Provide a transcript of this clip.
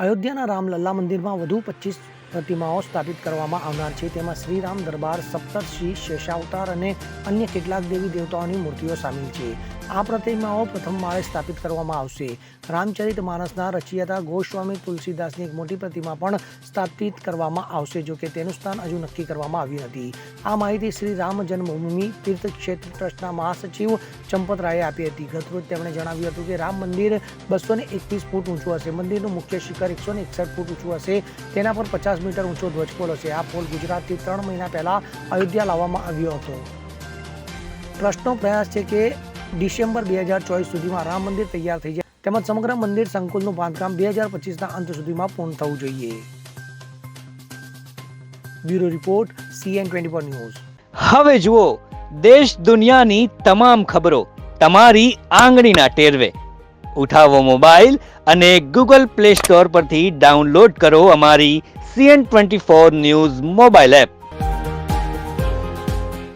અયોધ્યાના રામલલ્લા મંદિરમાં વધુ પચીસ પ્રતિમાઓ સ્થાપિત કરવામાં આવનાર છે. તેમાં શ્રીરામ દરબાર, સપ્તર્ષિ, શેષાવતાર અને અન્ય કેટલાક દેવી દેવતાઓની મૂર્તિઓ સામેલ છે. આ પ્રતિમાઓ પ્રથમ માળે સ્થાપિત કરવામાં આવશે. રામચરિત માનસના રચયિતા ગોસ્વામી તુલસીદાસની એક મોટી પ્રતિમા પણ સ્થાપિત કરવામાં આવશે, જોકે તેનું સ્થાન હજુ નક્કી કરવામાં આવ્યું નથી. આ માહિતી શ્રી રામ જન્મભૂમિ તીર્થ ક્ષેત્ર ટ્રસ્ટના મહાસચિવ ચંપત રાયે આપી હતી. ગતરોજ તેમણે જણાવ્યું હતું કે રામ મંદિર બસો ને એકવીસ ફૂટ ઊંચું હશે. મંદિરનું મુખ્ય શિખર એકસો ને એકસઠ ફૂટ ઊંચું હશે. તેના પર પચાસ મીટર ઊંચો ધ્વજપોલ હશે. આ પોલ ગુજરાતથી ત્રણ મહિના પહેલા અયોધ્યા લાવવામાં આવ્યો હતો. ટ્રસ્ટનો પ્રયાસ છે કે ડિસેમ્બર બે હજાર ચોવીસ સુધીમાં રામ મંદિર તૈયાર થઈ જાય તેમજ સમગ્ર મંદિર સંકુલનું બાંધકામ બે હજાર પચીસના અંત સુધીમાં પૂર્ણ થવું જોઈએ. Bureau report, CN twenty four news. હવે જુઓ, દેશ દુનિયાની તમામ ખબરો તમારી આંગળીના ટેરવે. ઉઠાવો મોબાઈલ અને ગૂગલ પ્લે સ્ટોર પરથી ડાઉનલોડ કરો અમારી CN twenty four news mobile app.